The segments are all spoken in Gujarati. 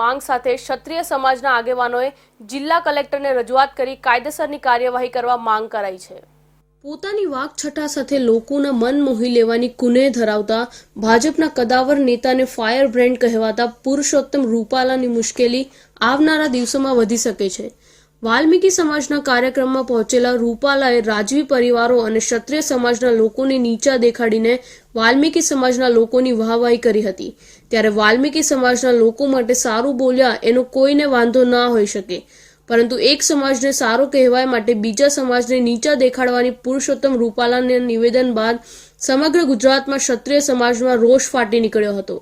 માંગ સાથે ક્ષત્રિય સમાજના આગેવાનોએ જિલ્લા કલેક્ટરને રજૂઆત કરી કાયદેસરની કાર્યવાહી કરવા માંગ કરાઈ છે. પોતાની વાકછટા સાથે લોકોના મન મોહી લેવાની કુનેહ ધરાવતા ભાજપના કદાવર નેતાને ફાયર બ્રેન્ડ કહેવાતા પુરુષોત્તમ રૂપાલાની મુશ્કેલી આવનારા દિવસોમાં વધી શકે છે. વાલ્મીકી સમાજના કાર્યક્રમમાં પહોંચેલા રૂપાલાએ રાજવી પરિવારો અને ક્ષત્રિય સમાજના લોકોને નીચા દેખાડીને વાલ્મીકી સમાજના લોકોની વાહવાહી કરી હતી. ત્યારે વાલ્મીકી સમાજના લોકો માટે સારું બોલ્યા એનો કોઈને વાંધો ના હોઈ શકે. પરંતુ એક સમાજને સારો કહેવાય માટે બીજા સમાજને નીચા દેખાડવાની પુરુષોત્તમ રૂપાલાના નિવેદન બાદ સમગ્ર ગુજરાતમાં ક્ષત્રિય સમાજમાં રોષ ફાટી નીકળ્યો હતો.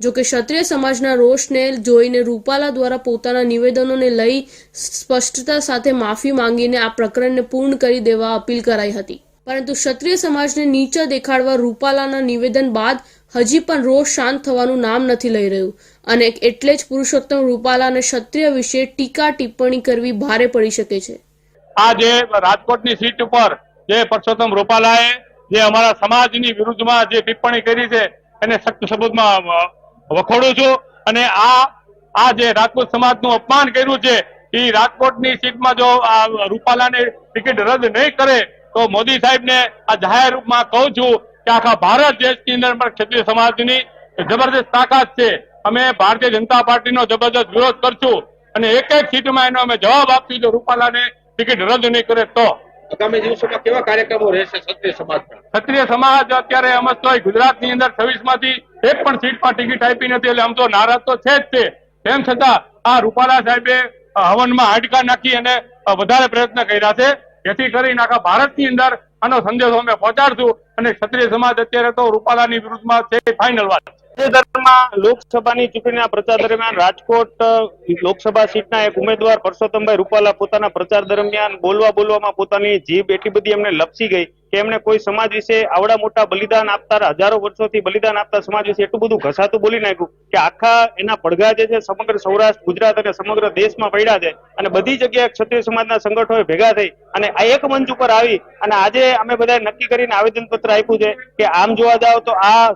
જો કે ક્ષત્રિય સમાજના રોષને જોઈને રૂપાલા દ્વારા પોતાના નિવેદનોને લઈ સ્પષ્ટતા સાથે માફી માંગીને આ પ્રકરણને પૂર્ણ કરી દેવા અપીલ કરાઈ હતી. પરંતુ ક્ષત્રિય સમાજને નીચા દેખાડવા રૂપાલાના નિવેદન બાદ હજી પણ રોષ શાંત થવાનું નામ નથી લઈ રહ્યું. અને એટલે જ પુરુષોત્તમ રૂપાલાને ક્ષત્રિય વિશે ટીકા ટિપ્પણી કરવી ભારે પડી શકે છે. આ જે રાજકોટની સીટ ઉપર જે પુરુષોત્તમ રૂપાલાએ જે અમારા સમાજની વિરુદ્ધમાં જે ટિપ્પણી કરી છે એને સખ્ત અ, વખોડું છું અને આ આ જે રાજકોટ સમાજનું અપમાન કર્યું છે એ રાજકોટની સીટમાં જો આ રૂપાલાને ટિકિટ રદ નહીં કરે, તો મોદી સાહેબને આ જાહેર રૂપમાં કહું છું કે આખા ભારત દેશની અંદર પણ ક્ષત્રિય સમાજની જબરદસ્ત તાકાત છે. અમે ભારતીય જનતા પાર્ટીનો જબરદસ્ત વિરોધ કરશું અને એક એક સીટમાં એનો અમે જવાબ આપશું. જો રૂપાલાને ટિકિટ રદ નહીં કરે તો આગામી દિવસોમાં કેવા કાર્યક્રમો રહેશે ક્ષત્રિય સમાજના? ક્ષત્રિય સમાજ અત્યારે સમજતો હોય ગુજરાતની અંદર છવ્વીસમાંથી એક પણ સીટમાં ટિકિટ આપી નથી એટલે આમ તો નારાજ તો છે જ તે. તેમ છતાં આ રૂપાલા સાહેબે હવનમાં હાડકા નાખી અને વધારે પ્રયત્ન કર્યા છે. જેથી કરીને આખા ભારતની અંદર આનો સંદેશો અમે પહોંચાડશું અને ક્ષત્રિય સમાજ અત્યારે તો રૂપાલાની વિરુદ્ધમાં છે ફાઇનલ વાત તાજેતરમાં લોકસભાની ચૂંટણીના પ્રચાર દરમિયાન રાજકોટ લોકસભા સીટના એક ઉમેદવાર પરસોત્તમભાઈ રૂપાલા પોતાના પ્રચાર દરમિયાન બોલવા બોલવામાં પોતાની જીભ એટલી બધી એમને લપસી ગઈ કે એમને કોઈ સમાજ વિશે આવડા મોટા બલિદાન આપતા હજારો વર્ષોથી બલિદાન આપતા સમાજ વિશે એટલું બધું ઘસાતું બોલી નાખ્યું કે આખા એના પડઘા જે છે સમગ્ર સૌરાષ્ટ્ર, ગુજરાત અને સમગ્ર દેશમાં પડ્યા છે અને બધી જગ્યાએ ક્ષત્રિય સમાજના સંગઠનો ભેગા થઈ અને આ એક મંચ ઉપર આવી અને આજે અમે બધાએ નક્કી કરીને આવેદન પત્ર આપ્યું છે કે આમ જોવા જાવ તો આ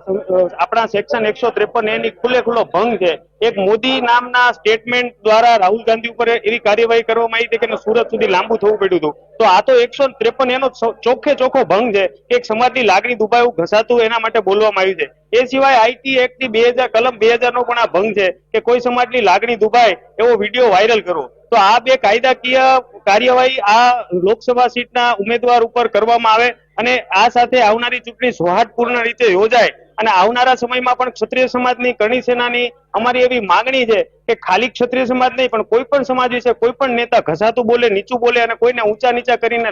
આપણા સેક્શન એકસો ત્રેપન એની ખુલ્લે ખુલ્લો ભંગ છે. એક મોદી નામના સ્ટેટમેન્ટ દ્વારા રાહુલ ગાંધી ઉપર એવી કાર્યવાહી કરવામાં આવી હતી કે સુરત સુધી લાંબુ થવું પડ્યું હતું. તો આ તો એકસો ત્રેપન એનો ચોખ્ખે ચોખ્ખો ભંગ છે કે એક સમાજની લાગણી દુભાયું ઘસાતું એના માટે બોલવામાં આવ્યું છે. એ સિવાય આઈટી એક્ટની બે હજાર કલમ બે નો પણ આ ભંગ છે કે કોઈ સમાજની લાગણી દુભાય એવો વીડિયો વાયરલ કરવો તો આ બે કાયદાકીય કાર્યવાહી આ લોકસભા સીટના ઉમેદવાર ઉપર કરવામાં આવે અને આ સાથે આવનારી ચૂંટણી સૌહાર્દપૂર્ણ રીતે યોજાય અને આવનારા સમયમાં પણ ક્ષત્રિય સમાજની કરણી સેનાની અમારી એવી માંગણી છે કે ખાલી ક્ષત્રિય સમાજ નહીં, પણ કોઈ પણ સમાજ વિશે કોઈ પણ નેતા ઘસાતું બોલે, નીચું બોલે અને કોઈને ઊંચા નીચા કરીને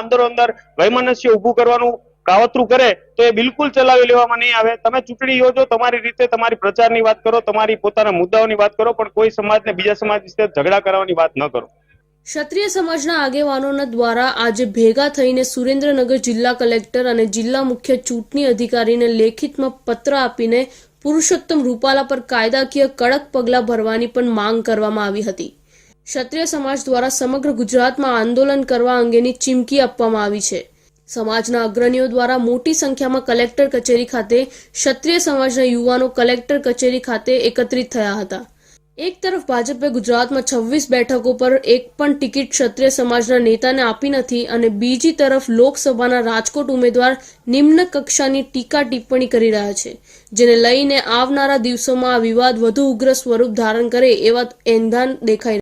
અંદરો અંદર વૈમનસ્ય ઊભું કરવાનું કાવતરું કરે, તો એ બિલકુલ ચલાવી લેવામાં નહીં આવે. તમે ચૂંટણી યોજો, તમારી રીતે તમારી પ્રચારની વાત કરો, તમારી પોતાના મુદ્દાઓની વાત કરો, પણ કોઈ સમાજને બીજા સમાજ વિશે ઝઘડા કરવાની વાત ન કરો. ક્ષત્રિય સમાજના આગેવાનોના દ્વારા આજે ભેગા થઈને સુરેન્દ્રનગર જિલ્લા કલેક્ટર અને જિલ્લા મુખ્ય ચૂંટણી અધિકારીને લેખિતમાં પત્ર આપીને પુરુષોત્તમ રૂપાલા પર કાયદાકીય કડક પગલાં ભરવાની પણ માંગ કરવામાં આવી હતી. ક્ષત્રિય સમાજ દ્વારા સમગ્ર ગુજરાતમાં આંદોલન કરવા અંગેની ચીમકી આપવામાં આવી છે. સમાજના અગ્રણીઓ દ્વારા મોટી સંખ્યામાં કલેક્ટર કચેરી ખાતે ક્ષત્રિય સમાજના યુવાનો કલેક્ટર કચેરી ખાતે એકત્રિત થયા હતા. એક તરફ ભાજપે ગુજરાતમાં છવ્વીસ બેઠકો પર એક પણ ટિકિટ ક્ષત્રિય સમાજના નેતાને આપી નથી અને બીજી તરફ લોકસભાના રાજકોટ ઉમેદવાર નિમ્ન કક્ષાની ટીકા ટિપ્પણી કરી રહ્યા છે, જેને લઈને આવનારા દિવસોમાં આ વિવાદ વધુ ઉગ્ર સ્વરૂપ ધારણ કરે એવા એંધાન દેખાઈ